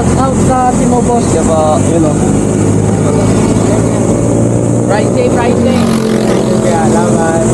shout out sa Timo Boss. Kaya ba, yun o. Friday, Friday. Kaya laban.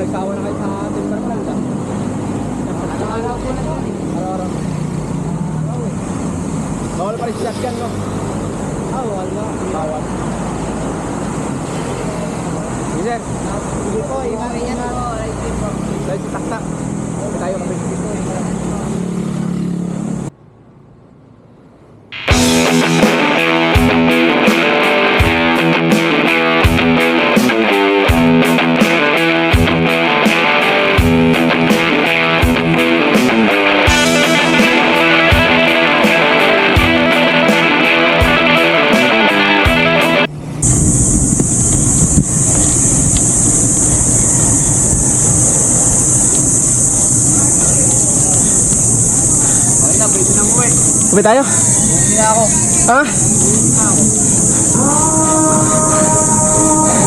nagsawa na kayo sa atin para malanda. Araw-araw ah. po na to. Araw-araw. Bawal pa rin si shotgun, no? Ah, bawal ba? Bawal. Yes, sir. Sige po, imarin yan po. Light po. Light si taktak. Tayo kapag dito. Kumit tayo? Hindi na ako. Ha?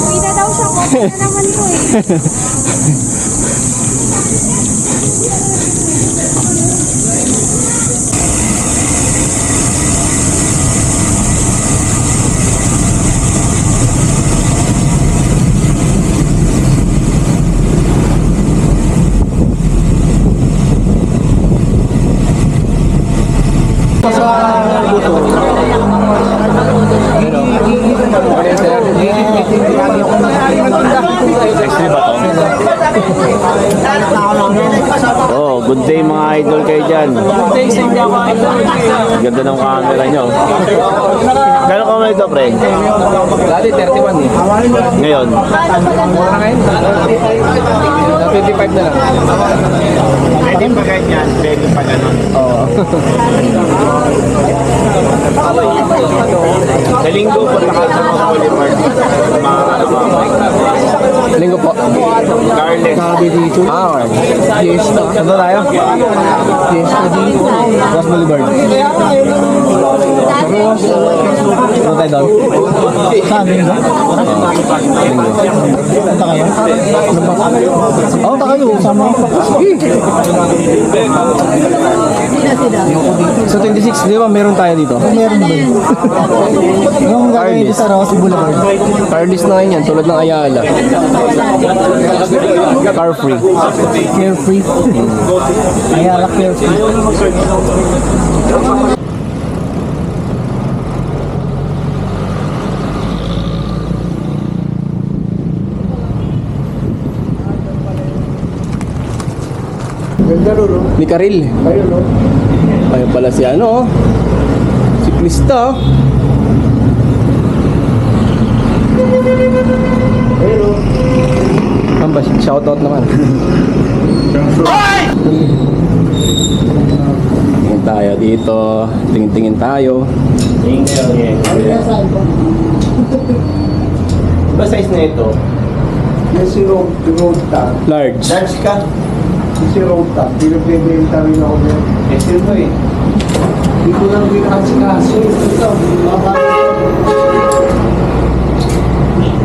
Uwi na daw siya. Kumit naman ko eh. Oh, good day mga idol kayo dyan. Ganda ng camera nyo. Gano'ng kamay ito, pre? Dati 31 eh. Ngayon? Mura ngayon. 25 na lang. Pwede ba kahit yan? Pwede pa ganun. Oo. Sa linggo, punta ka sa mga boulevard. Mga ano mga Linggo po. garlic. Sabi dito. Ah, okay. Fiesta. Saan tayo? Fiesta dito. West Boulevard. Saan tayo doon? Sabi nila. Punta kayo? Oo, punta kayo. Sama ko. Sa 26, di ba meron tayo dito? Meron yun? Yung gagawin dito sa Rossi Boulevard. Carlist na yan, tulad ng Ayala. Car free. Carefree. Ayala carefree. Ni Karil. Ayun pala si ano, oh. Siklista. oh. Ano ba? Shoutout naman. Tingin tayo dito. Tingin-tingin tayo. Ba size na ito? Yung si Road, road tag. Large. Large ka? Si Road tag, pinagbebenta rin ako yan. Eh, sino eh? Hindi ko lang binakasikaso. Ito,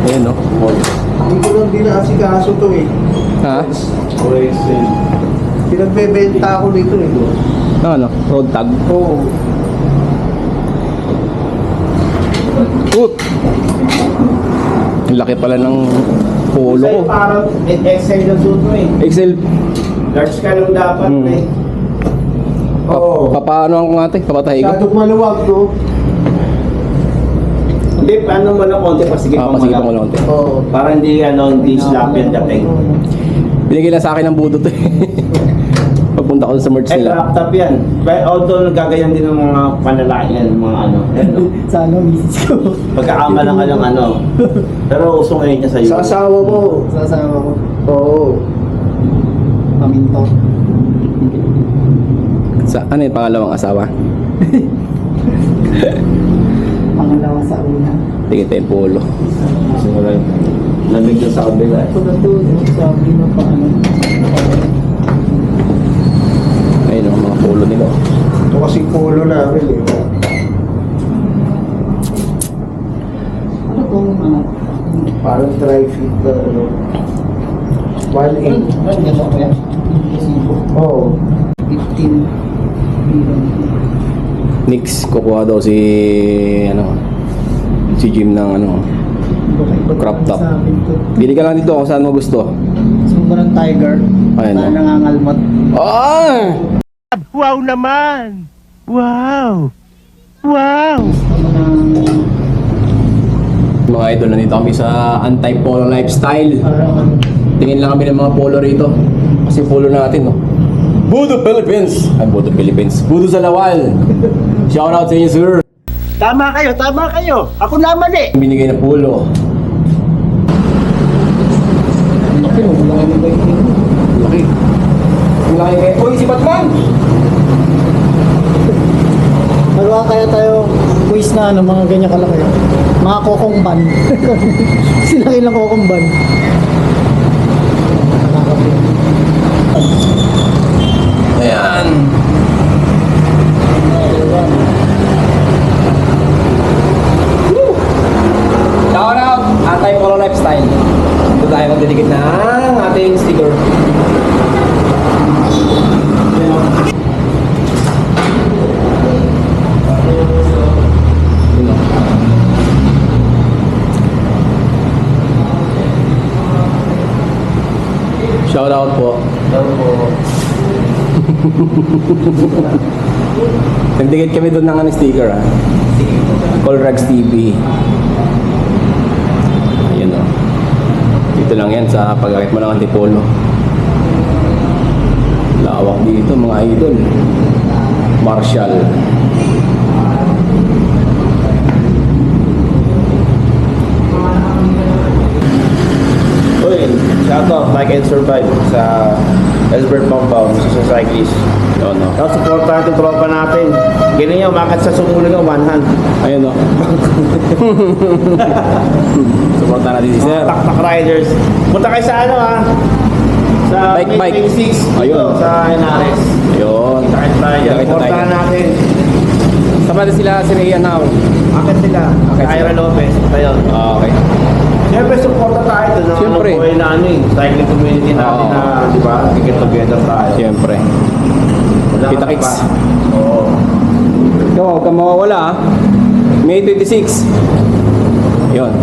Ayun no. hindi ko lang binakasikaso to eh. Ha? Pinagbebenta ako dito eh. Ano ano? Road tag. Oo. Oop! Ang laki pala ng polo ko. parang XL na suit mo eh. Excel. Large ka lang dapat Hmm. eh. Oo. Pa paano ang ate? Papatay ko? Masyadong maluwag to. Hindi, paano mo lang konti pa sige Ah, pa pasigit mo mo lang. lang. Oo. Para hindi ano, hindi slap yung dating. Binigay lang sa akin ng budot eh. Pagpunta ko sa merch Eh, nila. crop top yan. But although nagagayan din ng mga panlalaki yan, mga ano. ano. Sana misis ko. Pagkakamalan ka lang ano. Pero uso ngayon niya sa Sa asawa mo. Sasama ko. Oo. Paminto. Sa ano yung pangalawang asawa? Pangalawa sa una. Tingin tayo yung polo. Siguro lamig na sa kabila. Ito na to. Sabi na pa ano. Ayun ang mga polo nila. oh. Ito kasi polo namin eh. Ano kung ano? Parang dry fit na ano. 1.8. Ano ganito ko yan? Resibo. Oo. 15 million. Nix, kukuha daw si ano si Jim ng ano Crop top. Bili ka lang dito kung saan mo gusto. Sobrang tiger. Ayun, Tayo oh. nangangalmot. Ay! Wow naman! Wow! Wow! Mga idol, nandito kami sa anti-polo lifestyle. ano. Tingin lang kami ng mga polo rito. Kasi polo natin, no? Budo Philippines! Ay, Budo Philippines. Budo sa Lawal! Shout out sa inyo, sir! Tama kayo, tama kayo! Ako naman eh! Binigay na polo. Laki, no? Laki ng bike niya. Laki. Laki kaya. Uy, si Batman! Maluwa kaya tayo quiz na ano, mga ganyan kalaki. Mga kokong ban. Sila ilang kokong ban. Ayan. Shout out! Anti-polo lifestyle. Ito tayo magdidikit ng ating sticker. Yun o. Shout out po. Nagdikit kami doon ng ano, sticker ah. Call Rex TV. Ayun o. dito lang yan sa pagkakit mo ng Antipolo. Lawak dito mga idol. Marshall. Uy, shout out, like and survive sa Elbert Pampao, sa cyclist. Yun, no? Tapos supportahan itong tropa natin. Ganyan yung umakat sa sumulong ng one hand. Ayun, no? Supportan natin si Sir. Taktak Riders. Punta kayo sa ano ha? Sa Bike, bike. 6 Ayun. Sa NRS. Ayun. Kita kayo tayo. Supportahan natin. Sama na sila si Rhea now. Akit sila. Akit sila. Ira Lopez. Tayo. Okay. Siyempre, supporta tayo doon. Ang Siyempre. ano po na ano eh. Cycling community natin Oo. na, di ba? Get together tayo. Siyempre. Kita kicks. Oo. Ikaw, huwag kang mawawala. May 26. Yun.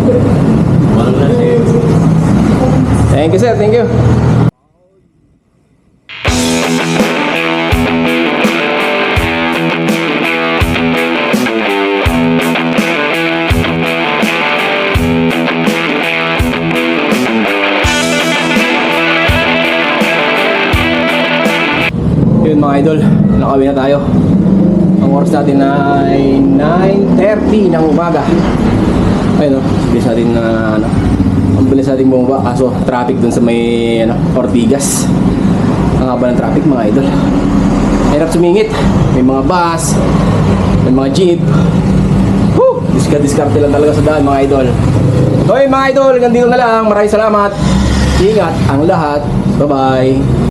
Thank you, sir. Thank you. Nakawin na tayo. Ang oras natin ay 9.30 ng umaga. Ayun o, bilis natin na ano, ang bilis natin bumaba kaso traffic dun sa may ano, Ortigas. Ang haba ng traffic mga idol. Hirap sumingit. May mga bus, may mga jeep. Woo! Diska-diskarte lang talaga sa daan mga idol. Hoy mga idol, hanggang na lang. Maraming salamat. Ingat ang lahat. Bye-bye.